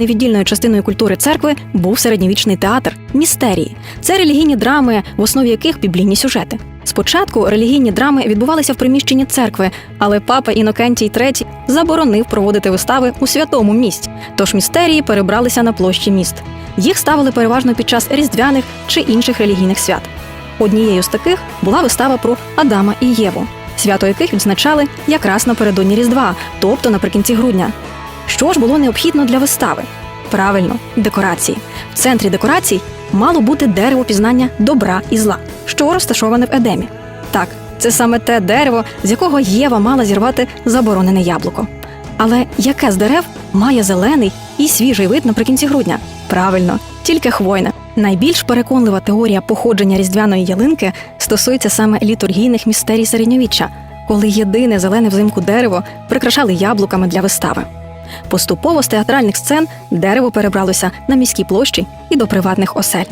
Невіддільною частиною культури церкви був середньовічний театр містерії. Це релігійні драми, в основі яких біблійні сюжети. Спочатку релігійні драми відбувалися в приміщенні церкви, але папа Інокентій III заборонив проводити вистави у святому місці. Тож містерії перебралися на площі міст. Їх ставили переважно під час різдвяних чи інших релігійних свят. Однією з таких була вистава про Адама і Єву, свято яких відзначали якраз напередодні Різдва, тобто наприкінці грудня. Що ж було необхідно для вистави? Правильно, декорації. В центрі декорацій мало бути дерево пізнання добра і зла, що розташоване в Едемі. Так, це саме те дерево, з якого Єва мала зірвати заборонене яблуко. Але яке з дерев має зелений і свіжий вид наприкінці грудня? Правильно, тільки хвойне. Найбільш переконлива теорія походження різдвяної ялинки стосується саме літургійних містерій середньовіччя, коли єдине зелене взимку дерево прикрашали яблуками для вистави. Поступово з театральних сцен дерево перебралося на міські площі і до приватних осель.